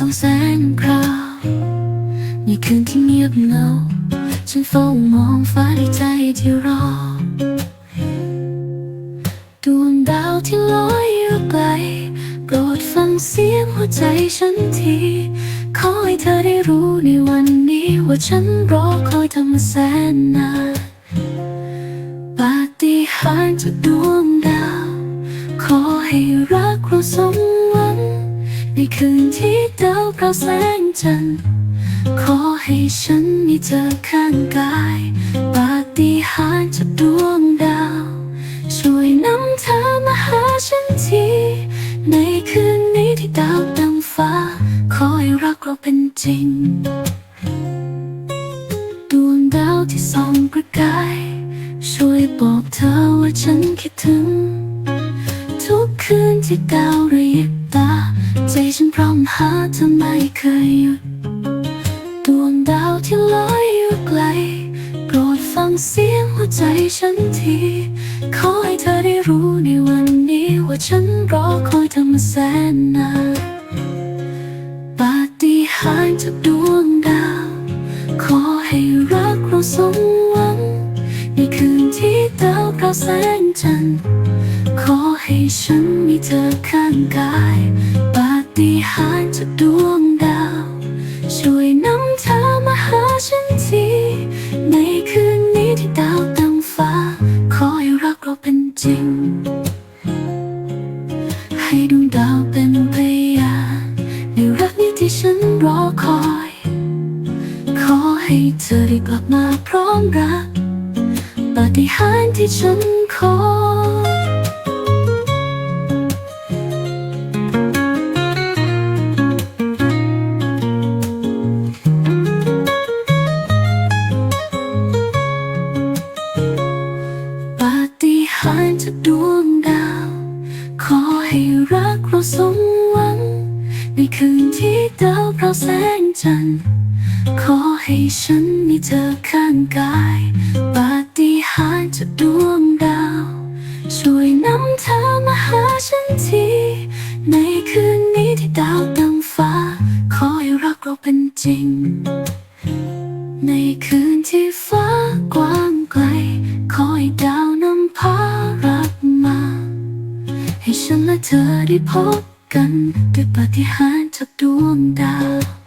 ส่องแสงคราวในคืนที่เงียบเหงาฉันเฝ้ามองฟ้าด้วยใจที่รอดวงดาวที่ลอยอยู่ไกลโปรดฟังเสียงหัวใจฉันทีขอให้เธอได้รู้ในวันนี้ว่าฉันรอคอยเธอมาแสนนานปาฏิหาริย์จากดวงดาว ขอให้รักเราสม ในคืนที่ดาวเปล่าแสงจันทร์ขอให้ฉันมีเธอข้างกายปาฏิหาริย์จากดวงดาว ช่วยนำเธอมาหาฉันที ในคืนนี้ที่ดาวเต็มฟ้า ขอให้รักเราเป็นจริง ดวงดาวที่ส่องประกาย ช่วยบอกเธอว่าฉันคิดถึง ทุกคืนที่ดาวระยิบตา ใจฉันพร้อมหาเธอไม่เคยหยุดดวงดาวที่ลอยอยู่ไกล โปรดฟังเสียงหัวใจฉันทีขอให้เธอได้รู้ในวันนี้ว่าฉันรอคอยเธอมาแสนนานปาฏิหาริย์จากดวงดาว ขอให้รักเราสมหวัง ในคืนที่ดาวเปล่าแสงจันทร์ขอให้ฉันมีเธอข้างกาย ฏิหารจากดวงดาว ช่วยนำเธอมาหาฉันทีในคืนนี้ที่ดาวเต็มฟ้า ขอให้รักเราเป็นจริง ให้ดวงดาวเป็นพยานในรักนี้ที่ฉันรอคอย ขอให้เธอได้กลับมาพร้อมรักปฏิหารที่ฉันขอ เราสมหวัง ในคืนที่ดาวเปล่าแสงจันทร์ขอให้ฉันมีเธอข้างกายปาฏิหาริย์จากดวงดาว ช่วยนำเธอมาหาฉันที ในคืนนี้ที่ดาวเต็มฟ้า ขอให้รักเราเป็นจริง ในคืนที่ฟ้า เธอได้พบกันด้วยปาฏิหาริย์จากดวงดาว